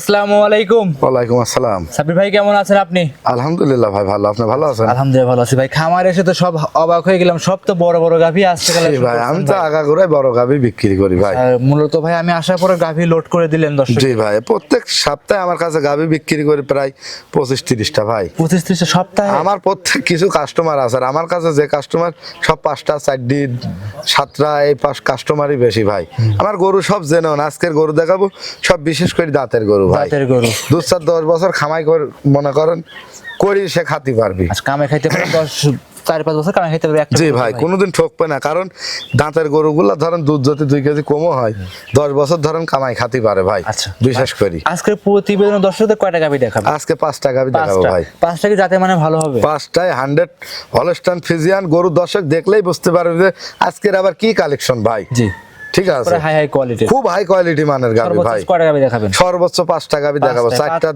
আসসালামু আলাইকুম। ওয়ালাইকুম আসসালাম। সাবির ভাই কেমন আছেন আপনি? আলহামদুলিল্লাহ ভাই ভালো। আপনি ভালো আছেন? আলহামদুলিল্লাহ ভালো আছি ভাই। খামার এসে তো সব অবাক হয়ে গেলাম। সব তো বড় বড় গাভী আসতে গেলে ভাই আমি তো আগাগোড়াই বড় গাভি বিক্রি করি ভাই। মূলত ভাই আমি আসার পরে গাভী লোড করে দিলেন দর্শক। জি ভাই প্রত্যেক সপ্তাহে আমার কাছে গাভি বিক্রি করি প্রায় পঁচিশ তিরিশটা ভাই। পঁচিশ ত্রিশ সপ্তাহে? আমার প্রত্যেক কিছু কাস্টমার আছে আর আমার কাছে যে কাস্টমার সব পাঁচটা চারটি সাতটা এই পাঁচ কাস্টমারই বেশি ভাই। আমার গরু সব জেনেও আজকের গরু দেখাবো সব বিশেষ করে দাঁতের গরু ভাই। দাঁতের গরু। দু চার দশ বছর খামাই করে মনে করেন করি সে খাতি পারবি। কামে খাইতে পারে দশ চার পাঁচ বছর কারণ খাইতে পারবে জি ভাই কোনোদিন ঠকবে না কারণ দাঁতের গরুগুলো ধরেন দুধ যদি দুই কেজি কমও হয়। দশ বছর ধরেন কামাই খাতে পারে ভাই আচ্ছা। বিশেষ করি। আজকে প্রতিবেদন দর্শকদের কয়টা গাবি দেখাবো? আজকে পাঁচটা গাবি দেখাবো ভাই। পাঁচটা কি যাতে মানে ভালো হবে। পাঁচটায় হান্ড্রেড হলস্টান ফিজিয়ান গরু দর্শক দেখলেই বুঝতে পারবে যে আজকের আবার কি কালেকশন ভাই। জি। ঠিক আছে। হাই হাই কোয়ালিটি খুব হাই কোয়ালিটি মানের গাবি ভাই। কয়টা গাভী দেখাবেন? সর্বোচ্চ গাবি দেখাবো।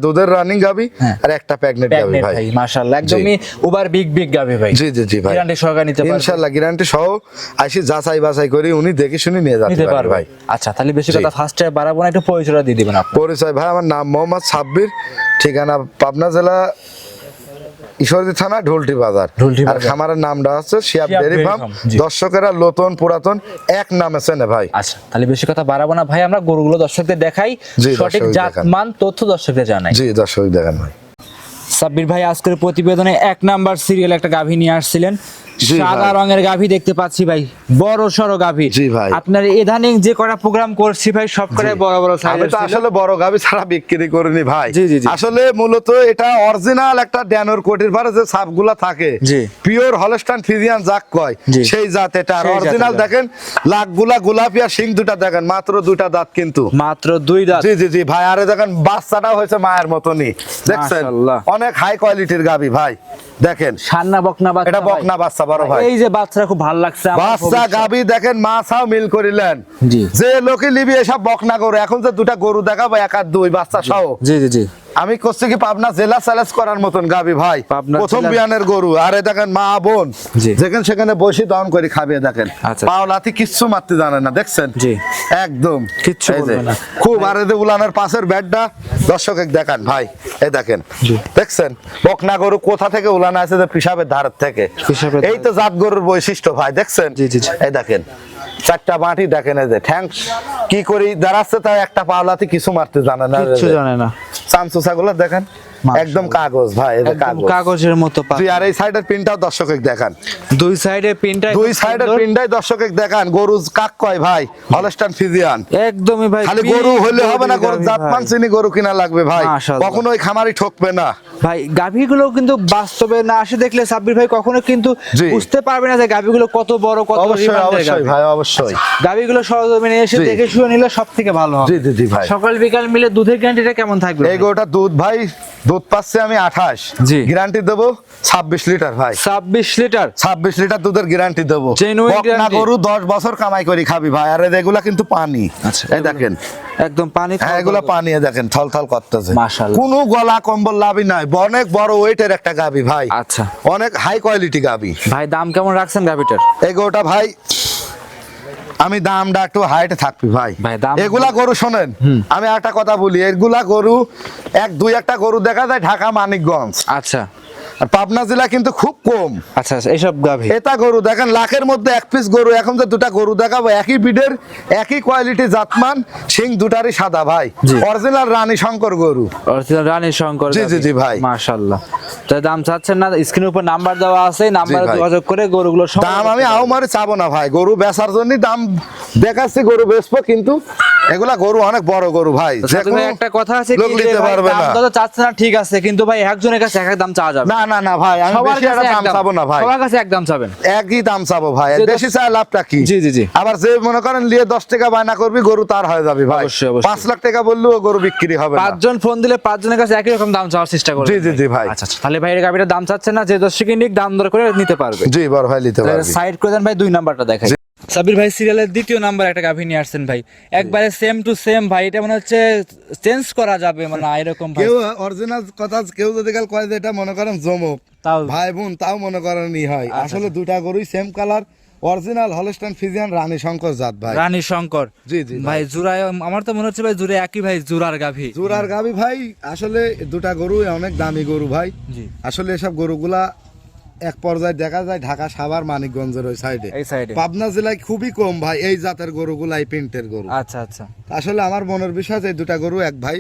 দুধের রানিং গাবি হ্যাঁ। আর একটা প্যাগনেট গাবি ভাই। মাশাআল্লাহ। একদমই ওভার বিগ বিগ গাভী ভাই। জি জি জি ভাই। গ্যারান্টি নিতে পারবে। ইনশাল্লাহ গ্যারান্টি সহ আইসি যাচাই বাছাই করি উনি দেখে শুনে নিয়ে যেতে পারবে। ভাই। আচ্ছা তাহলে বেশি। কথা ফার্স্টে বাড়াবো না একটু পরিচয়টা দিয়ে দিবেন আপনি পরিচয় ভাই আমার নাম মোহাম্মদ সাব্বির ঠিকানা পাবনা জেলা ঈশ্বরদী থানা ঢোলটি বাজার। আর। খামারের নামটা হচ্ছে শিয়াব ডেরি ফার্ম। দর্শকেরা নতুন পুরাতন এক নামে চেনে ভাই। আচ্ছা তাহলে বেশি কথা বাড়াবো না ভাই আমরা গরুগুলো দর্শকদের দেখাই। সঠিক জাত মান তথ্য দর্শকদের জানাই। জি দর্শক দেখেন ভাই। সাব্বির ভাই আজকের প্রতিবেদনে এক নাম্বার সিরিয়াল একটা গাভী নিয়ে আসছিলেন। সাদা রঙের গাভী দেখতে পাচ্ছি ভাই বড় সড়ো গাভী। জি ভাই। আপনার ইদানিং যে কটা প্রোগ্রাম করছি ভাই সব করে বড় বড় আমি সাইজের তো আসলে বড় গাবি ছাড়া বিক্রি করিনি ভাই। জি, জি। আসলে মূলত এটা অরিজিনাল একটা ড্যানোর কোটির পারে যে সাপগুলা থাকে জি। পিওর হলস্টান ফিজিয়ান যাক কয় সেই জাত এটা। জাতের অরিজিনাল দেখেন লাখগুলা গোলাপি আর সিং দুটা দেখেন মাত্র দুটা দাঁত কিন্তু। মাত্র দুই দাঁত। জি জি জি ভাই। আরে দেখেন বাচ্চাটা হয়েছে মায়ের মতনই। দেখছেন। অনেক হাই কোয়ালিটির গাভী ভাই। দেখেন। সান্না বকনা বাচ্চা এটা বকনা বাচ্চা ভাই এই যে বাচ্চা খুব ভালো লাগছে বাচ্চা। গাবি দেখেন মিল করিলেন। যে লোকে লিবি এসব বকনা গরু। এখন তো দুটা গরু দেখাবো এক আর দুই বাচ্চা সহ জি জি জি। আমি করছি কি পাবনা জেলা চ্যালেঞ্জ করার মতন গাবি ভাই। প্রথম বিয়ানের গরু আরে দেখেন মা বোন। যেখানে সেখানে বসে দহন করে খাবিয়ে দেখেন। আচ্ছা। পাও লাথি কিচ্ছু মারতে জানে না দেখছেন। একদম। কিচ্ছু। খুব আরে যে উলানের পাশের ব্যাটটা দর্শক দেখান ভাই এই দেখেন। দেখছেন? বকনা গরু কোথা থেকে উলান আছে যে পিসাবের ধারের থেকে? এই তো জাত গরুর বৈশিষ্ট্য ভাই দেখছেন? জি, জি, জি। এই দেখেন। চারটা মাটি দেখে না যে ঠ্যাং কি করি? দাঁড়াচ্ছে তাই একটা পাওলাতে কিছু মারতে জানে না। কিছু জানে না। চামচুসাগুলো দেখেন। একদম কাগজ ভাই কাগজের মতো জি আর এই সাইডের পিনটাও দর্শকের দেখান। দুই সাইডে পিনটা দুই সাইডের পিনটাই দর্শকের দেখান। গরু কাক কয় ভাই? Holstein Friesian. একদমই ভাই খালি গরু হলে হবে না গরু জাত। মান চিনি গরু কিনা লাগবে ভাই। কখনো ওই খামারি ঠকবে না। ভাই গাভীগুলো কিন্তু বাস্তবে না আসে দেখলে সাব্বির ভাই কখনো কিন্তু বুঝতে পারবে না যে গাভীগুলো কত বড় কত অবশ্যই অবশ্যই গাভী। ভাই অবশ্যই। গাভীগুলো সরজমিনে এসে দেখে শুয়ে নিলে সব থেকে ভালো হবে। জি জি জি ভাই। সকাল বিকাল মিলে দুধের গ্যারান্টিটা কেমন থাকবে এই গরুটা দুধ ভাই দুধ পাচ্ছে আমি আঠাশ। জি। গ্যারান্টি দেবো ছাব্বিশ লিটার ভাই। ছাব্বিশ লিটার? ছাব্বিশ লিটার দুধের গ্যারান্টি দেবো। গরু দশ বছর কামাই করি খাবি ভাই। আর এগুলা কিন্তু পানি। আচ্ছা, এই দেখেন। একদম পানি হ্যাঁ এগুলা পানি দেখেন থল থল করতেছে। কোনো গলা কম্বল লাভই নাই। অনেক বড় ওয়েটের একটা গাবি ভাই। আচ্ছা। অনেক হাই কোয়ালিটি গাবি। ভাই দাম কেমন রাখছেন গাভীটার এই গরুটা ভাই আমি দামটা একটু হাইটে থাকবি ভাই। এগুলা গরু শোনেন আমি একটা কথা বলি এগুলা গরু এক দুই একটা গরু দেখা যায় ঢাকা মানিকগঞ্জ। আচ্ছা। আর পাবনা জেলা কিন্তু খুব কম। আচ্ছা আচ্ছা, এইসব গাভী। এটা গরু দেখেন লাখের মধ্যে এক পিস গরু এখন যে দুটা গরু দেখাবো একই বিডের একই কোয়ালিটি জাতমান সিং দুটারই সাদা ভাই। অরিজিনাল রানী শঙ্কর গরু। অরিজিনাল রানী শঙ্কর জি, জি, জি, ভাই। মাশাআল্লাহ। তো দাম চাচ্ছেন না স্ক্রিনের উপর নাম্বার দেওয়া আছে নাম্বারে যোগাযোগ করে গরুগুলো দাম আমি। আহমারে চাবো না ভাই। গরু বেচার জন্য দাম দেখাচ্ছি গরু বেচবো কিন্তু এগুলা গরু অনেক বড় গরু ভাই। তো কোনো একটা কথা আছে লোক নিতে পারবে দাম না। তো চাচ্ছে না ঠিক আছে কিন্তু ভাই একজনের কাছে এক এক দাম চাওয়া যাবে। না না না ভাই আমি বেশি একটা দাম চাবো না ভাই। সবার কাছে চাবেন। একই দাম চাবো ভাই। বেশি চাই লাভটা কি? জি, জি, জি। আবার যে মনে করেন নিয়ে দশ টাকা বায়না করবি গরু তার হয়ে যাবে ভাই। অবশ্যই, অবশ্যই। পাঁচ লাখ টাকা বললেও গরু বিক্রি হবে না। পাঁচজন ফোন দিলে পাঁচজনের কাছে একই রকম দাম চাওয়ার চেষ্টা করবে জি, জি, জি, ভাই। আচ্ছা আচ্ছা তাহলে ভাই এর দাম চাচ্ছে না যে দশ নিক দাম দর করে নিতে পারবে। জি বড় ভাই নিতে পারবে। সাইড করে দেন ভাই দুই নাম্বারটা দেখাই। সাবির ভাই সিরিয়ালের দ্বিতীয় নাম্বার একটা গাভী নিয়ে আসছেন ভাই। একবারে সেম টু সেম ভাই এটা মনে হচ্ছে চেঞ্জ করা যাবে মানে এরকম ভাই। কেউ অরিজিনাল কথা কেউ যদি কাল কয় যে এটা মনে করেন জমক তাও। ভাই বোন তাও মনে করেন ই হয় আসলে দুটা গরুই same colour original Holstein Friesian রানী শঙ্কর জাত ভাই। রানী শঙ্কর। জি জি ভাই জুরায় আমার তো মনে হচ্ছে ভাই জুড়ে একই ভাই জুরার গাভী। জুরার গাবি ভাই আসলে দুটা গরু অনেক দামি গরু ভাই। জি। আসলে এসব গরুগুলা এক পর্যায়ে দেখা যায় ঢাকা সাভার মানিকগঞ্জের ওই সাইডে এই সাইডে পাবনা জেলায় খুবই কম ভাই এই জাতের গরুগুলো এই প্রিন্টের গরু। আচ্ছা আচ্ছা। আসলে আমার মনের বিষয় যে এই দুটা গরু এক ভাই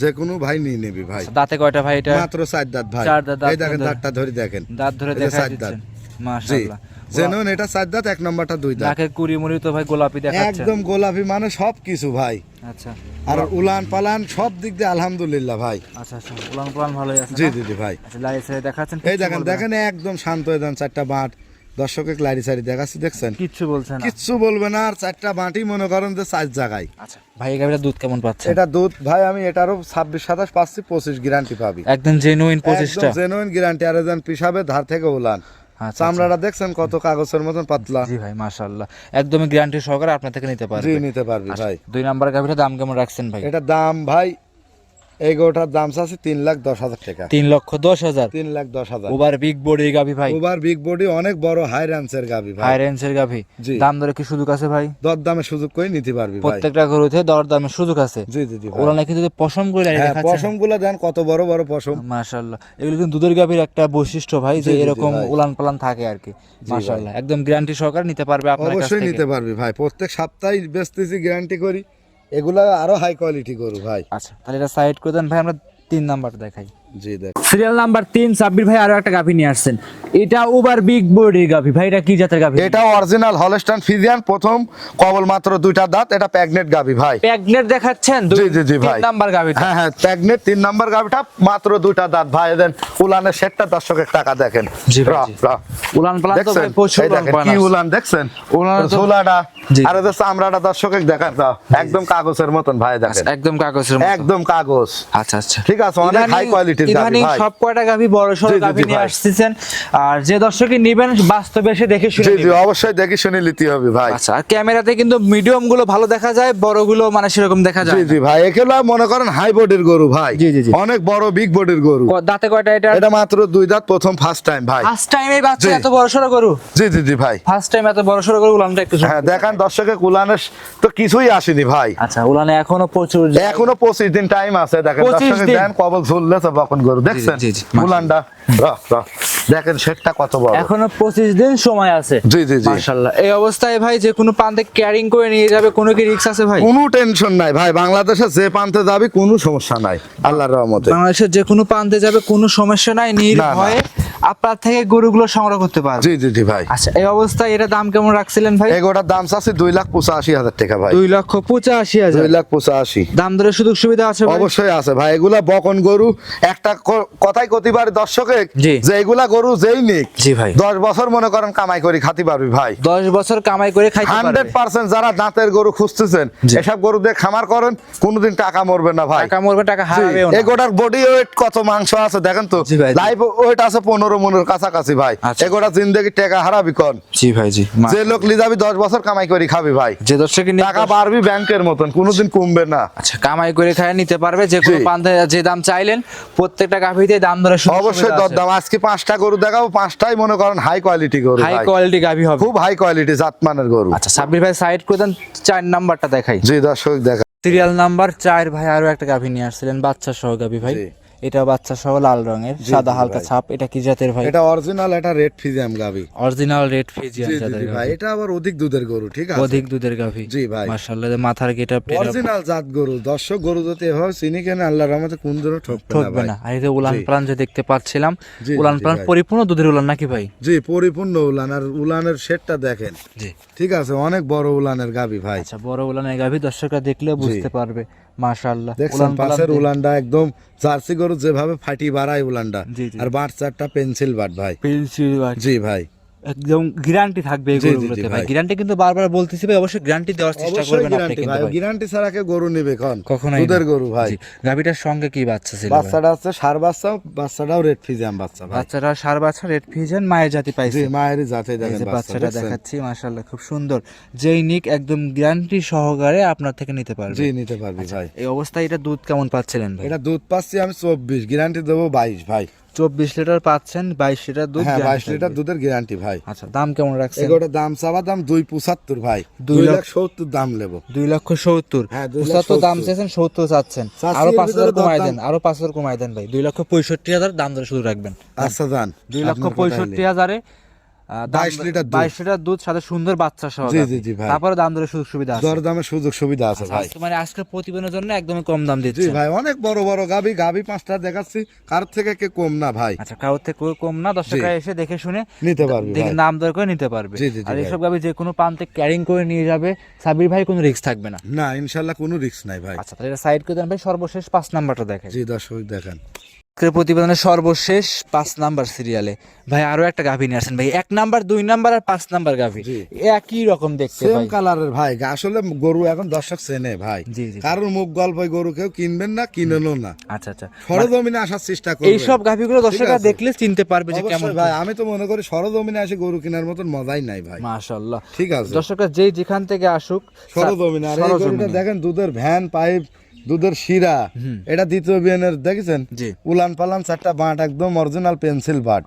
যে কোনো ভাই নিয়ে নেবি ভাই। দাঁতে কয়টা ভাই এটা? মাত্র চার দাঁত ভাই। চার দাঁত এই দেখেন দাঁতটা ধরে দেখেন। দাঁত ধরে দেখেন চার দাঁত। মাশাআল্লাহ। জেনুন এটা চার দাঁত এক নম্বরটা দুই দাঁত। নাকের কুড়ি মুড়ি তো ভাই গোলাপি দেখাচ্ছে। একদম গোলাপি মানে সব কিছু ভাই। আচ্ছা। আর উলান পালান সব দিক দিয়ে আলহামদুলিল্লাহ ভাই। আচ্ছা আচ্ছা। উলান পালান ভালোই আছে জি ভাই। আচ্ছা দেখাচ্ছেন এই দেখেন? দেখেন একদম শান্ত হয়ে চারটা বাঁট। সারি দেখাচ্ছি দেখছেন? কিচ্ছু বলছে না। কিচ্ছু বলবে না আর চারটা বাঁটি মনে করেন যে চার জায়গায় আচ্ছা ভাই দুধ কেমন পাচ্ছে? এটা দুধ ভাই আমি এটারও ছাব্বিশ সাতাশ পাচ্ছি পঁচিশ গ্যারান্টি পাবি। একদম জেনুইন পঁচিশটা। জেনুইন গ্যারান্টি আর যেন পিসাবে ধার থেকে উলান। চামড়াটা দেখছেন কত কাগজের মতন পাতলা? জি ভাই মাশাআল্লাহ। একদমই গ্যারান্টি সহকারে আপনার থেকে নিতে জি নিতে পারবি আচ্ছা, ভাই। দুই নাম্বার গাভিটা দাম কেমন রাখছেন ভাই? এটা দাম ভাই এই গরুটার দাম আছে তিন লাখ দশ হাজার টাকা। তিন লক্ষ দশ হাজার? তিন লাখ দশ হাজার। ওভার বিগ বডি গাভি ভাই। ওভার বিগ বডি অনেক বড় হাই ভাই। হাই রেঞ্জের গাভি। দাম ধরে কি সুযোগ আছে ভাই? দর দামে সুযোগ করে নিতে পারবি প্রত্যেকটা গরুতে দর দামে সুযোগ আছে। জি জি ওরা নাকি যদি পশম করে হ্যাঁ পশমগুলা দেন কত বড় বড় পশম। মাশাআল্লাহ। এগুলো কিন্তু দুধের গাভীর একটা বৈশিষ্ট্য ভাই যে এরকম উলান পালান থাকে আর কি। মাশাআল্লাহ। একদম গ্যারান্টি সহকারে নিতে পারবে আপনার কাছ অবশ্যই নিতে পারবি ভাই। প্রত্যেক সপ্তাহে বেচতেছি গ্যারান্টি করি। এগুলা আরও হাই কোয়ালিটি গরু, ভাই। আচ্ছা তাহলে এটা সাইড করে দেন। ভাই, আমরা তিন নাম্বার দেখাই। জি দেখ। সিরিয়াল নাম্বার তিন সাব্বির ভাই আরও একটা গাভী নিয়ে আসছেন। এটা ওভার বিগ বডির গাভী। ভাই এটা কি জাতের গাভী? এটা অরিজিনাল হলস্টাইন প্রথম কবল মাত্র দুইটা দাঁত এটা প্যাগনেট ভাই। প্যাগনেট দেখাচ্ছেন? জি জি জি ভাই। নাম্বার গাভী হ্যাঁ হ্যাঁ প্যাগনেট তিন নাম্বার মাত্র দুইটা দাঁত ভাই। দেন উলানের সেটটা দর্শকের টাকা দেখেন। জি। উলান পালান তো ভাই প্রচুর এই উলান দেখেন পালান কি উলান দেখছেন? উলানের তো- ঝোলাটা। আর চামড়াটা দর্শকের দেখান একদম কাগজের মতন ভাই দেখেন। একদম কাগজের মতো। একদম কাগজ। আচ্ছা আচ্ছা। ঠিক আছে অনেক হাই কোয়ালিটির ইদানিং সব কয়টা গাভী বড় সড়ো গাভী নিয়ে আসতেছেন। আর যে দর্শকই নিবেন বাস্তবে এসে দেখে শুনে জি জি অবশ্যই দেখি শুনে নিতে হবে ভাই। আচ্ছা ক্যামেরাতে কিন্তু মিডিয়ামগুলো ভালো দেখা যায় বড়গুলো মানে সেরকম দেখা যায় জি জি ভাই এগুলো মনে করেন হাই বডির গরু ভাই। জি, জি। অনেক বড় বিগ বডির গরু। দাঁতে কয়টা এটা? এটা মাত্র দুই দাঁত প্রথম ফার্স্ট টাইম ভাই। ফার্স্ট টাইম এই বাচ্চা এত বড় সড়ো গরু? জি জি জি ভাই। ফার্স্ট টাইম এত বড় সড়ো গরু উলানটা একটু হ্যাঁ দেখান দর্শকে কুলানের তো কিছুই আসেনি ভাই। আচ্ছা উলানে এখনও প্রচুর এখনও পঁচিশ দিন টাইম আছে দেখেন 25 দর্শকে দেন? কবল ঝুললেছে বকন গরু দেখছেন? রাহ। দেখেন সেটটা কত বড়। এখনও পঁচিশ দিন সময় আছে। জি জি জি। মার্শাল্লাহ এই অবস্থায় ভাই যে কোনো প্রান্তে ক্যারিং করে নিয়ে যাবে কোনো কি রিক্স আছে ভাই? কোনো টেনশন নাই ভাই বাংলাদেশে যে প্রান্তে যাবে কোনো সমস্যা নাই আল্লাহর রহমতে। বাংলাদেশের যে কোনো প্রান্তে যাবে কোনো সমস্যা নাই নির্ভয়ে আপনার থেকে গরুগুলো সংগ্রহ করতে পারবে। জি জি জি ভাই। আচ্ছা এই অবস্থায় এটা দাম কেমন রাখছিলেন ভাই? এগোটার দাম চাচ্ছি দুই লাখ পঁচাশি হাজার টাকা ভাই। দুই লক্ষ পঁচাশি হাজার। দুই লাখ পঁচাশি। দাম ধরে সুযোগ সুবিধা আছে অবশ্যই আছে ভাই এগুলা বকন গরু। একটা কথাই কতি পারে দর্শকে যে এগুলা গরু যেই নিক জি ভাই। দশ বছর মনে করেন কামাই করি খাতি পারবি ভাই। দশ বছর কামাই করে খাইতে হান্ড্রেড পার্সেন্ট যারা দাঁতের গরু খুঁজতেছেন। এসব গরু দিয়ে খামার করেন কোনোদিন টাকা মরবে না ভাই। টাকা মরবে টাকা হারাবেও না। এগোটার বডি ওয়েট কত মাংস আছে দেখেন তো। লাইভ ওয়েট আছে পনেরো মনের কাছাকাছি ভাই। আচ্ছা। এগোটা জিন্দগি টাকা হারাবি কন। জি ভাই জি। যে লোক লি যাবি দশ বছর কামাই করি খাবি ভাই। যে দর্শকে টাকা বাড়বি ব্যাংকের মতন কোনোদিন কমবে না। আচ্ছা কামাই করে খায় নিতে পারবে যে কোনো জি। প্রান্তে যে দাম চাইলেন প্রত্যেকটা গাভিতে দাম ধরে অবশ্যই দর দাম আজকে পাঁচটা গরু দেখাবো পাঁচটাই মনে করেন হাই কোয়ালিটি গরু হাই কোয়ালিটি গাভি হবে। খুব হাই কোয়ালিটি জাতমানের গরু। আচ্ছা সাব্বির ভাই সাইড করে দেন চার নাম্বারটা দেখাই। জি দর্শক দেখা। সিরিয়াল নাম্বার চার ভাই আরও একটা গাভি নিয়ে আসছিলেন বাচ্চা সহ গাভি ভাই। এটা বাচ্চা সহ লাল রঙের সাদা হালকা ছাপ। এটা কি জাতের ভাই? এটা অরিজিনাল এটা রেড ফিজিয়াম গাবি অরিজিনাল রেড জি জাতের ভাই এটা আবার অধিক দুধের গরু ঠিক আছে? অধিক দুধের গাভি। জি ভাই। মাশাআল্লাহ মাথার গেটা অরিজিনাল জাত গরু। দর্শক গরু যদি এভাবে চিনি কেন আল্লাহর রহমতে কোন দিনও ঠকবে না ভাই। আর এই যে উলান প্রাণ যে দেখতে পাচ্ছিলাম উলান ভাই। পরিপূর্ণ দুধের উলান নাকি ভাই? জি পরিপূর্ণ উলান। আর উলানের শেডটা দেখেন। জি। ঠিক আছে অনেক বড় উলানের গাবি ভাই। আচ্ছা বড় উলানের গাভি দর্শকরা দেখলে বুঝতে পারবে। মাশাআল্লাহ। দেখছেন পাশের উলানটা একদম জার্সি গরু যেভাবে ফাটি বাড়ায় উলানটা। আর বাট চারটা পেন্সিল বাট ভাই। পেন্সিল বাট। জি ভাই। একদম গ্যারান্টি থাকবে এই জি, জি, গরুগুলোতে ভাই। গ্যারান্টি কিন্তু বারবার বলতেছি ভাই অবশ্যই গ্যারান্টি দেওয়ার চেষ্টা করবেন আপনি কিন্তু ভাই। গ্যারান্টি ছাড়া কে গরু নিবে কন কখনোই দুধের গরু ভাই। জি, গাভীটার সঙ্গে কি বাচ্চা ছিল বাচ্চাটা হচ্ছে সার বাচ্চা বাচ্চাটাও রেড ফিজিয়াম বাচ্চা ভাই। বাচ্চারা সার বাচ্চা রেড ফিজেন মায়ের জাতি পাইছে। মায়েরই যাতে এই দেখেন বাচ্চা বাচ্চাটা দেখাচ্ছি মাশাআল্লাহ খুব সুন্দর। যেই নিক একদম গ্যারান্টি সহকারে আপনার থেকে নিতে পারবে। জি নিতে পারবে ভাই। এই অবস্থায় এটা দুধ কেমন পাচ্ছিলেন ভাই? এটা দুধ পাচ্ছি আমি চব্বিশ গ্যারান্টি দেবো বাইশ ভাই। চব্বিশ লিটার পাচ্ছেন বাইশ লিটার দুধ হ্যাঁ বাইশ লিটার দুধের গ্যারান্টি ভাই। আচ্ছা দাম কেমন রাখছেন? এগুলোর দাম চাওয়া দাম দুই পঁচাত্তর ভাই। দুই লাখ- সত্তর দাম নেব। দুই লক্ষ সত্তর। হ্যাঁ, পঁচাত্তর দাম। চেয়েছেন সত্তর চাচ্ছেন। আরও পাঁচ হাজার কমাই দেন আরও পাঁচ হাজার কমাই দেন ভাই। দুই লক্ষ পঁয়ষট্টি হাজার দাম ধরে শুধু রাখবেন। আচ্ছা দান। দুই লক্ষ পঁয়ষট্টি। হাজারে আহ, দাম- 22 লিটার বাইশ লিটার দুধ সাথে সুন্দর বাচ্চা সহ জি, জি, জি, ভাই। তারপরে দাম সুযোগ সুবিধা আছে। দরদামের সুযোগ সুবিধা আছে ভাই। মানে প্রতিবেদনের জন্য একদমই কম দাম জি ভাই অনেক বড় বড় গাবি গাবি পাঁচটা দেখাচ্ছি। কার থেকে কে কম না ভাই? আচ্ছা কারোর থেকে কেউ কম না দর্শকরা এসে দেখে শুনে নিতে পারবি দেখে নাম দর করে নিতে পারবে। আর। গাবি যে কোনো প্রান্তে ক্যারিং করে নিয়ে যাবে সাবির ভাই কোনো রিস্ক থাকবে না। না ইনশাল্লাহ কোনো রিস্ক নাই ভাই। আচ্ছা তাহলে সাইড করে দেন ভাই সর্বশেষ পাঁচ নাম্বারটা দেখেন। জি দর্শক দেখেন। আজকের প্রতিবেদনের সর্বশেষ পাঁচ নাম্বার সিরিয়ালে ভাই আরও একটা গাভী নিয়ে আসেন ভাই। এক নাম্বার দুই নাম্বার আর পাঁচ নাম্বার গাভী। একই রকম দেখতে সেম কালারের ভাই। আসলে গরু এখন দর্শক চেনে ভাই। কারোর মুখ গল্প গরু কেউ কিনবেন না কিনেনও না। আচ্ছা আচ্ছা। সরজমিনে আসার চেষ্টা করবেন। এইসব গাভীগুলো দর্শকরা দেখলে চিনতে পারবে যে কেমন ভাই আমি তো মনে করি সরজমিনে এসে গরু কেনার মতন মজাই নাই ভাই। মাশাআল্লাহ। ঠিক আছে। দর্শকরা যেই যেখান থেকে আসুক সরজমিনে আর দেখেন দুধের ভ্যান পাইপ দুধের শিরা। এটা দ্বিতীয় বিয়ানের দেখেছেন? উলান পালান চারটা বাট একদম অরিজিনাল পেন্সিল বাট।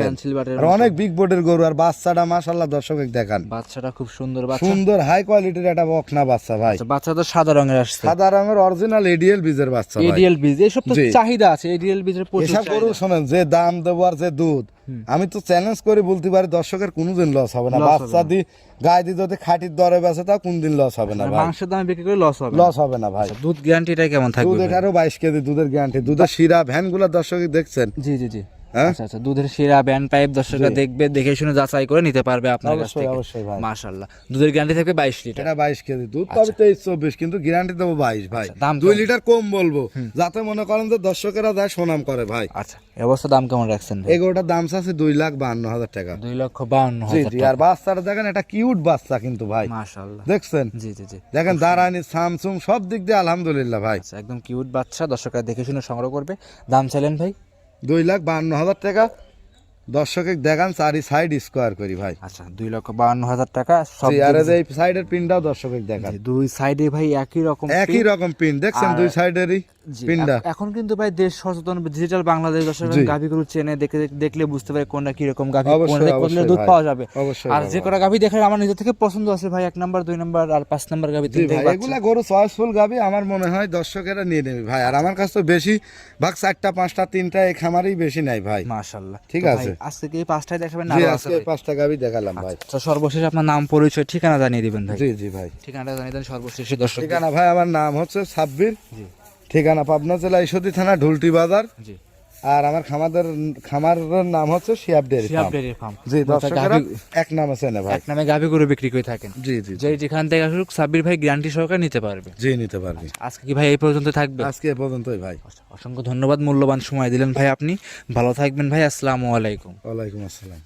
পেন্সিল আর অনেক বিগ বোর্ডের গরু আর বাচ্চাটা মাশাল্লাহ দর্শক দেখান। বাচ্চাটা খুব সুন্দর সুন্দর হাই কোয়ালিটির একটা বকনা বাচ্চা ভাই। আচ্ছা বাচ্চা তো সাদা রঙের আসছে। সাদা রঙের অরিজিনাল এডিএল বীজের বাচ্চা এডিএল বীজ এসব তো চাহিদা আছে এডিএল বীজের প্রচুর এসব গরু। শোনেন যে দাম দেবো আর যে দুধ আমি তো চ্যালেঞ্জ করে বলতে পারি দর্শকের কোনোদিন লস হবে না। বাচ্চা দি গায়ে দিয়ে যদি খাটির দরে বেছে তাও কোনদিন লস হবে না ভাই। মাংসের দামে বিক্রি করে লস হবে না। লস হবে না ভাই। আচ্ছা, দুধ গ্যারান্টিটা কেমন থাকবে দুধ? এটারও বাইশ কেজি দুধের গ্যারান্টি দুধের শিরা ভ্যানগুলো দর্শক দেখছেন। জি জি জি? আচ্ছা আচ্ছা দুধের শিরা ব্যান্ড পাইপ দর্শকরা দেখবে দেখে শুনে যাচাই করে নিতে পারবে আপনার কাছ থেকে। অবশ্যই ভাই। মাশাআল্লাহ। দুধের গ্যারান্টি থাকবে বাইশ লিটার। এটা বাইশ কেজি দুধ তবে তেইশ চব্বিশ কিন্তু গ্যারান্টি দেবো বাইশ ভাই। আচ্ছা, দাম দুই লিটার কম বলব। যাতে মনে করেন যে দর্শকেরা যায় সুনাম করে ভাই। আচ্ছা অবস্থা দাম কেমন রাখছেন ভাই? এগুলোটার দাম আছে দুই লাখ বাহান্ন হাজার টাকা। দুই লক্ষ বাউন্ন জি হাজার জি আর বাচ্চাটা দেখেন এটা কিউট বাচ্চা কিন্তু ভাই। মাশাআল্লাহ। দেখছেন? জি জি জি। দেখেন দাঁড়ানি স্যামসুং সব দিক দিয়ে আলহামদুলিল্লাহ ভাই। আচ্ছা একদম কিউট বাচ্চা দর্শকরা দেখে শুনে সংগ্রহ করবে। দাম চাইলেন ভাই? দুই লাখ বাহান্ন হাজার টাকা দর্শকে দেখান চারি সাইড স্কোয়ার করি ভাই। আচ্ছা দুই লক্ষ বাউন্ন হাজার টাকা আর এই সাইডের পিনটাও দর্শকে দেখান। দুই সাইডে ভাই একই রকম একই রকম পিন দেখছেন দুই সাইডেরই পিনটা এখন কিন্তু ভাই দেশ সচেতন ডিজিটাল বাংলাদেশ দর্শক। গাভীগুলো চেনে দেখে দেখলে বুঝতে পারে কোনটা কি রকম গাভী কোনটা দুধ পাওয়া যাবে। আর যে কটা গাভী দেখে আমার নিজে থেকে পছন্দ আছে ভাই এক নাম্বার দুই নাম্বার আর পাঁচ নাম্বার গাভী ভাই এগুলা গরু চয়েসফুল গাবি আমার মনে হয় দর্শকেরা নিয়ে নেবে ভাই। আর আমার কাছে তো বেশি ভাগ চারটা পাঁচটা তিনটা এই খামারই বেশি নাই ভাই। মাশাআল্লাহ ঠিক আছে। আজকে কি পাঁচটায় দেখাবেন না আজকে পাঁচটা গাবি দেখালাম ভাই। তো সর্বশেষ আপনার নাম পরিচয় ঠিকানা জানিয়ে দিবেন ভাই। জি জি ভাই। ঠিকানাটা জানিয়ে দেন সর্বশেষে দর্শক ঠিকানা ভাই আমার নাম হচ্ছে সাব্বির। জি। ঠিকানা পাবনা জেলা ঈশ্বরী থানা ঢুলটি বাজার। জি। আর আমার খামাদের খামারের নাম হচ্ছে Shiyab dairy Shiyab farm. Dairy farm. জি দর্শকেরা এক নাম আছে না ভাই? এক নামে গাভী গরু বিক্রি করে থাকেন। জি জি যেই যেখান থেকে আসুক সাব্বির ভাই গ্যারান্টি সহকারে নিতে পারবে। জি নিতে পারবে। আজকে কি ভাই এই পর্যন্ত থাকবে? আজকে এই পর্যন্তই ভাই। অসংখ্য ধন্যবাদ মূল্যবান সময় দিলেন ভাই আপনি। ভালো থাকবেন ভাই আসসালামু আলাইকুম। ওয়ালাইকুম আসসালাম।